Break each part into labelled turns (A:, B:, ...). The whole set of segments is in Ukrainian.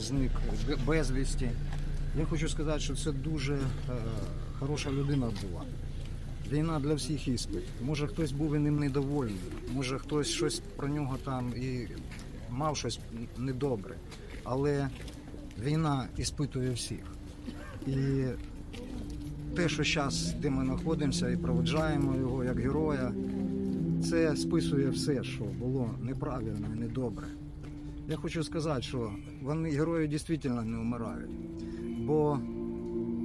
A: зник б- безвісті. Я хочу сказати, що це дуже е, хороша людина була. Війна для всіх іспит. Може хтось був і ним недовольний, може хтось щось про нього там і мав щось недобре. Але війна іспитує всіх. І те, що зараз, де ми знаходимося і проведжаємо його як героя, це списує все, що було неправильно і недобре. Я хочу сказати, що вони герої дійсно не вмирають. Бо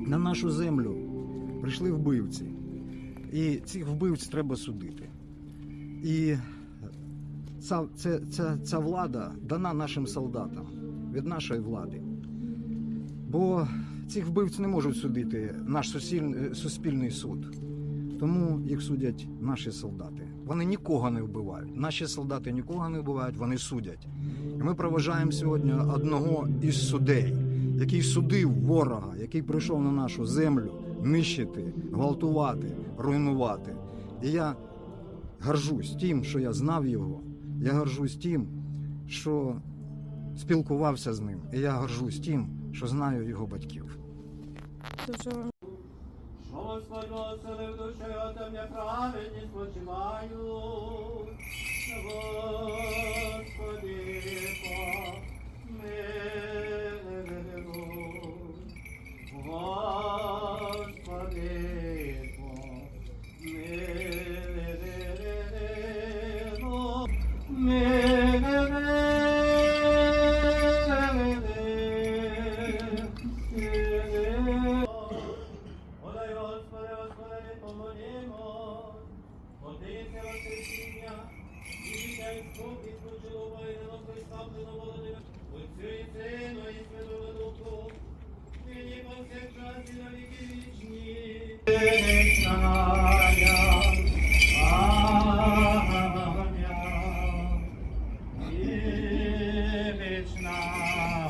A: на нашу землю прийшли вбивці. І цих вбивць треба судити. І ця, ця, ця, ця влада дана нашим солдатам від нашої влади. Бо цих вбивць не можуть судити наш суспільний суд. Тому їх судять наші солдати. Вони нікого не вбивають. Наші солдати нікого не вбивають, вони судять. І ми проважаємо сьогодні одного із судей, який судив ворога, який прийшов на нашу землю нищити, гвалтувати, руйнувати. І я горжусь тим, що я знав його. Я горжусь тим, що спілкувався з ним. І я горжусь тим, що знаю його батьків.
B: Дуже
C: Господь оселив душі отам неправедні спочивають. І вічная,